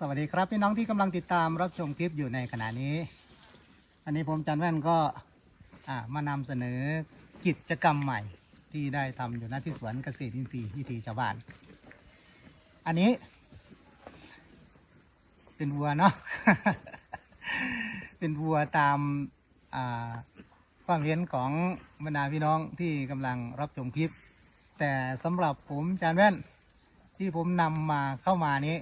สวัสดีครับพี่น้องที่กำลังติดตามรับชมคลิปอยู่ในขณะนี้ อันนี้ผมจันแว่นก็มานำเสนอกิจกรรมใหม่ที่ได้ทำอยู่ณที่สวนเกษตรอินทรีย์วิถีชาวบ้าน อันนี้ เป็นวัวเนาะเป็นวัวตามาความเห็นของบรรดาพี่น้องที่กำลังรับชมคลิป แต่สำหรับผมจานแว่นที่ผมนำมาเข้ามานี้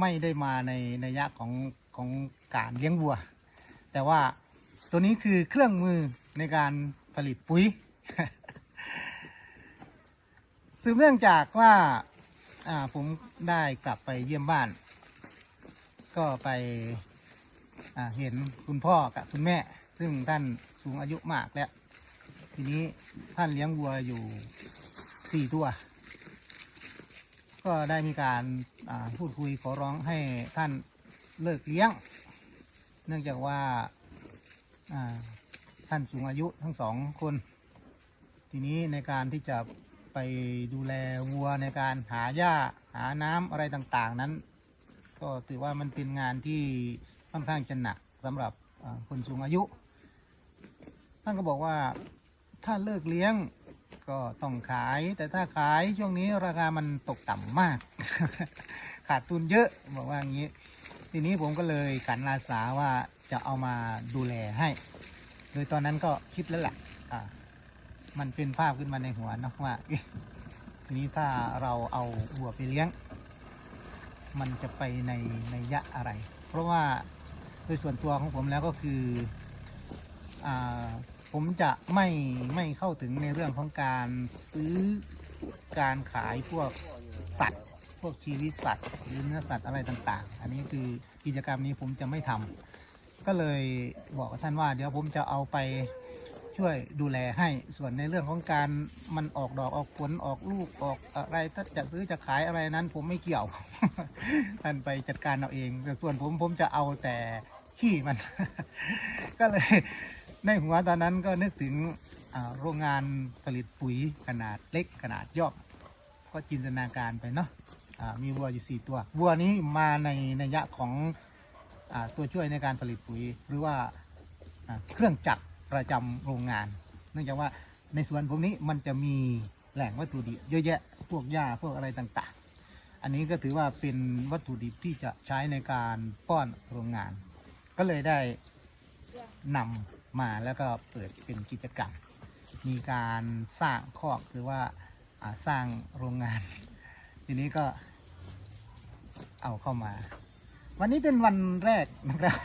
ไม่ได้มาในในยะของของการเลี้ยงวัว แต่ว่าตัวนี้คือเครื่องมือในการผลิตปุ๋ย สืบเนื่องจากว่าผมได้กลับไปเยี่ยมบ้าน ก็ไปเห็นคุณพ่อกับคุณแม่ ซึ่งท่านสูงอายุมากแล้ว ทีนี้ท่านเลี้ยงวัวอยู่สี่ตัว ก็ได้มีการพูดคุยขอร้องให้ท่านเลิกเลี้ยง เนื่องจากว่าท่านสูงอายุทั้งสองคน ทีนี้ในการที่จะไปดูแลวัวในการหาหญ้าหาน้ำอะไรต่างๆนั้น ก็ถือว่ามันเป็นงานที่ค่อนข้างจะหนักสำหรับคนสูงอายุ ท่านก็บอกว่าถ้าเลิกเลี้ยง ก็ต้องขายแต่ถ้าขายช่วงนี้ราคามันตกต่ำมาก ขาดทุนเยอะบอกว่าอย่างนี้ ทีนี้ผมก็เลยขันอาสาว่าจะเอามาดูแลให้ โดยตอนนั้นก็คิดแล้วแหละอ่ามันเป็นภาพขึ้นมาในหัวเนาะว่าทีนี้ถ้าเราเอาวัวไปเลี้ยง มันจะไปในในยะอะไร เพราะว่าโดยส่วนตัวของผมแล้วก็คืออ่า ผมจะไม่ไม่เข้าถึงในเรื่องของการซื้อการขายพวกสัตว์ พวกชีวิตสัตว์หรือเนื้อสัตว์อะไรต่างๆ อันนี้คือกิจกรรมนี้ผมจะไม่ทำก็เลยบอกกับท่านว่า เดี๋ยวผมจะเอาไปช่วยดูแลให้ส่วนในเรื่องของการมันออกดอกออกผลออกลูกออกอะไรถ้าจะซื้อจะขายอะไรนั้น ผมไม่เกี่ยว ท่านไปจัดการเอาเอง แต่ส่วนผมผมจะเอาแต่ขี้มัน ก็เลย ในหัวตอนนั้นก็นึกถึงโรงงานผลิตปุ๋ยขนาดเล็กขนาดย่อมก็จินตนาการไปเนาะมีวัวอยู่สี่ตัววัวนี้มาในนัยยะของอตัวช่วยในการผลิตปุ๋ย หรือว่าเครื่องจักรประจำโรงงาน เนื่องจากว่าในสวนผมนี้มันจะมีแหล่งวัตถุดิบเยอะแยะพวกหญ้าพวกอะไรต่างๆ อันนี้ก็ถือว่าเป็นวัตถุดิบที่จะใช้ในการป้อนโรงงาน ก็เลยได้นำ มาแล้วก็เปิดเป็นกิจกรรม มีการสร้างคอกหรือว่าสร้างโรงงาน ทีนี้ก็เอาเข้ามา วันนี้เป็นวันแรกนะครับ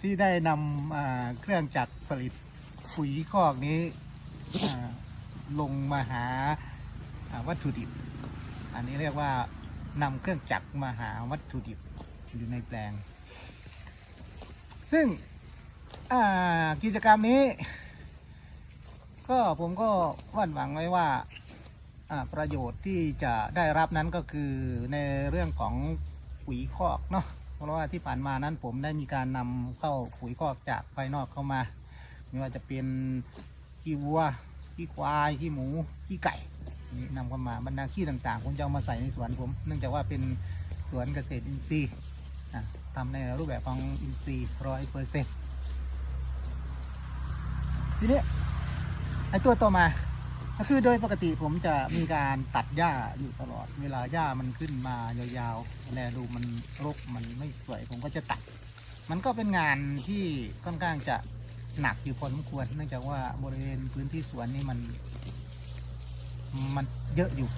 ที่ได้นำเครื่องจักรผลิตปุ๋ยคอกนี้ลงมาหาวัตถุดิบ อันนี้เรียกว่านำเครื่องจักรมาหาวัตถุดิบอยู่ในแปลง ซึ่ง อ่ากิจกรรมนี้ ก็ผมก็หวั่นหวังไว้ว่าอ่าประโยชน์ที่จะได้รับนั้นก็คือในเรื่องของปุ๋ยคอกเนาะเพราะว่าที่ผ่านมานั้นผมได้มีการนำเข้าปุ๋ยคอกจากภายนอกเข้ามา ไม่ว่าจะเป็นขี้วัวขี้ควายขี้หมูขี้ไก่นี่นำเข้ามาบรรดาขี้ต่างๆผมจะเอามาใส่ในสวนผม เนื่องจากว่าเป็นสวนเกษตรอินทรีย์ทำในรูปแบบของอินทรีย์ร้อยเปอร์เซ็นต์ ทีนี้ไอตัวต่อมา ก็คือโดยปกติผมจะมีการตัดหญ้าอยู่ตลอด เวลาหญ้ามันขึ้นมายาวๆแลดูมันรกมันไม่สวยผมก็จะตัด มันก็เป็นงานที่ค่อนข้างจะหนักอยู่พอสมควรเนื่องจากว่าบริเวณพื้นที่สวนนี่มัน มันเยอะอยู่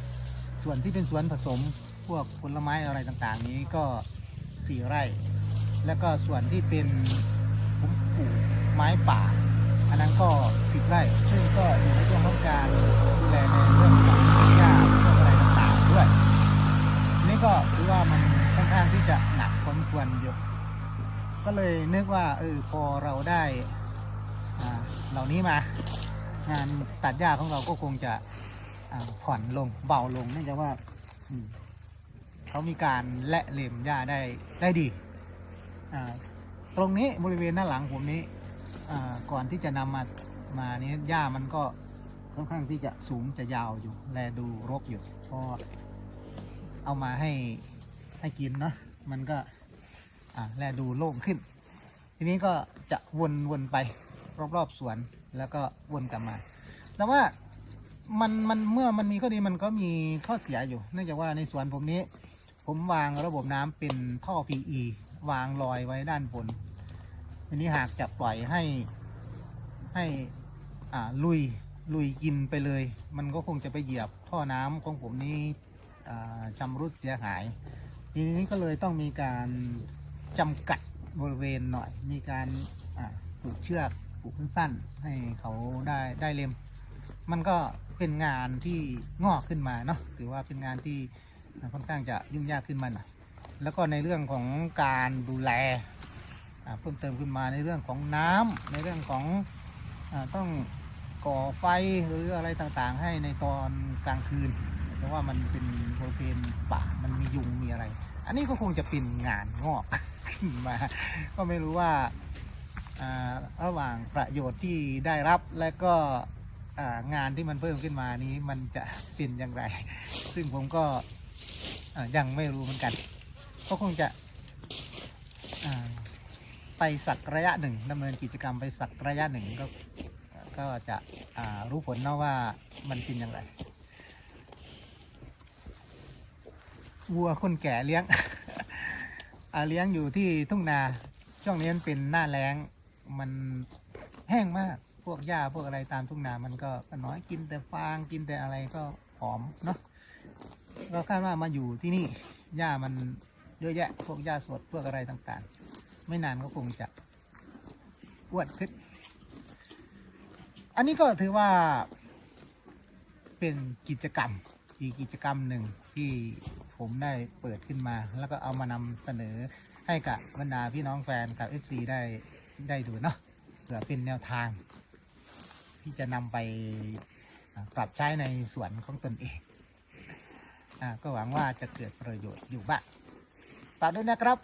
ส่วนที่เป็นสวนผสมพวกผลไม้อะไรต่างๆ นี้ก็สี่ไร่ แล้วก็ส่วนที่เป็นผมปลูกไม้ป่า อันนั้นก็สิบไร่ซึ่งก็อยู่ในช่วงของการดูแลในเรื่องของหญ้าพวกองอะไรต่างๆด้วยนี่ก็ถือว่ามันค่อนข้างที่จะหนักพอสมควรอยู่ก็เลยนึกว่าเออพอเราได้เหล่านี้มางานตัดหญ้าของเราก็คงจะผ่อนลงเบาลงเนื่องจากว่าเขามีการและเล็มหญ้าได้ได้ดีตรงนี้บริเวณหน้าหลังผมนี้ อ่าก่อนที่จะนำมามานี้หญ้ามันก็ค่อนข้างที่จะสูงจะยาวอยู่ แลดูรกอยู่พอเอามาให้ให้กินเนาะมันก็อ่าแลดูโล่งขึ้น ทีนี้ก็จะวนวนไปรอบๆสวนแล้วก็วนกลับมา แต่ว่ามันมันเมื่อมันมีข้อดีมันก็มีข้อเสียอยู่เนื่องจากว่าในสวนผมนี้ ผมวางระบบน้ำเป็นท่อ PE วางลอยไว้ด้านบน ทีนี้หากจะปล่อยให้ให้อ่าลุยลุยกินไปเลย มันก็คงจะไปเหยียบท่อน้ำของผมนี้อ่าชำรุดเสียหาย ทีนี้ก็เลยต้องมีการจำกัดบริเวณหน่อย มีการปลูกเชือกปลูกสั้นๆให้เขาได้ได้เล็ม มันก็เป็นงานที่งอกขึ้นมาเนาะถือว่าเป็นงานที่ค่อนข้างจะยุ่งยากขึ้นมาหน่อยแล้วก็ในเรื่องของการดูแล เพิ่มเติมขึ้นมาในเรื่องของน้ำในเรื่องของอต้องก่อไฟหรืออะไรต่างๆ ให้ในตอนกลางคืน เพราะว่ามันเป็นบริเวณป่ามันมียุงมีอะไร อันนี้ก็คงจะเป็นงานงอกขึ้นมาก็ไม่รู้ว่าระหว่างประโยชน์ที่ได้รับและก็งานที่มันเพิ่มขึ้นมานี้มันจะเป็นอย่างไร ซึ่งผมก็ยังไม่รู้เหมือนกัน ก็คงจะ ไปสักระยะหนึ่งดำเนินกิจกรรมไปสักระยะหนึ่งก็ก็จะรู้ผลเนาะว่ามันเป็นอย่างไรวัวคนแก่เลี้ยงเลี้ยงอยู่ที่ทุ่งนาช่วงนี้มันเป็นหน้าแล้งมันแห้งมากพวกหญ้าพวกอะไรตามทุ่งนามันก็ก็น้อยกินแต่ฟางกินแต่อะไรก็หอมเนาะเราคาดว่ามาอยู่ที่นี่หญ้ามันเยอะแยะพวกหญ้าสดพวกอะไรต่างๆ ไม่นานก็คงจะอ้วนขึ้น อันนี้ก็ถือว่า เป็นกิจกรรมอีกกิจกรรมหนึ่งที่ผมได้เปิดขึ้นมา แล้วก็เอามานำเสนอให้กับบรรดาพี่น้องแฟนกับ FC ได้ได้ดูเนาะเผื่อเป็นแนวทาง ที่จะนำไปปรับใช้ในสวนของตนเองอก็หวังว่าจะเกิดประโยชน์อยู่บ้างฝากด้วยนะครับ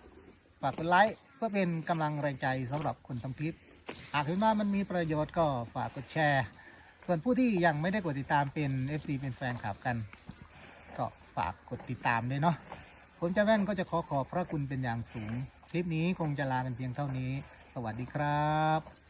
ฝากกดไลค์ เพื่อเป็นกำลังแรงใจสำหรับคนทำคลิปหากเห็นว่ามันมีประโยชน์ก็ฝากกดแชร์ ส่วนผู้ที่ยังไม่ได้กดติดตามเป็น FC เป็นแฟนคลับกัน ก็ฝากกดติดตามด้วยเนาะผมเจะแว่นก็จะขอขอบพระคุณเป็นอย่างสูง คลิปนี้คงจะลากันเพียงเท่านี้ สวัสดีครับ